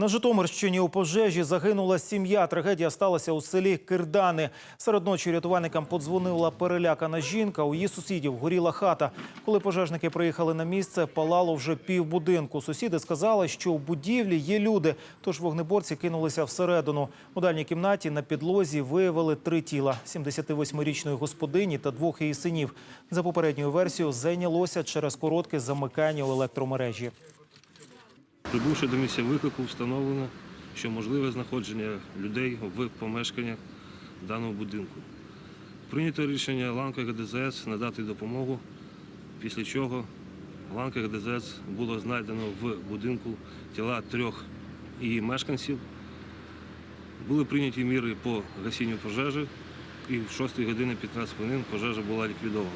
На Житомирщині у пожежі загинула сім'я. Трагедія сталася у селі Кирдани. Серед ночі рятувальникам подзвонила перелякана жінка. У її сусідів горіла хата. Коли пожежники приїхали на місце, палало вже півбудинку. Сусіди сказали, що у будівлі є люди, тож вогнеборці кинулися всередину. У дальній кімнаті на підлозі виявили три тіла – 78-річної господині та двох її синів. За попередньою версією, зайнялося через коротке замикання у електромережі. Прибувши до місця виклику, встановлено, що можливе знаходження людей в помешканнях даного будинку. Прийнято рішення ланка ГДЗС надати допомогу, після чого ланка ГДЗС було знайдено в будинку тіла трьох її мешканців. Були прийняті міри по гасінню пожежі, і в 6 години 15 хвилин пожежа була ліквідована.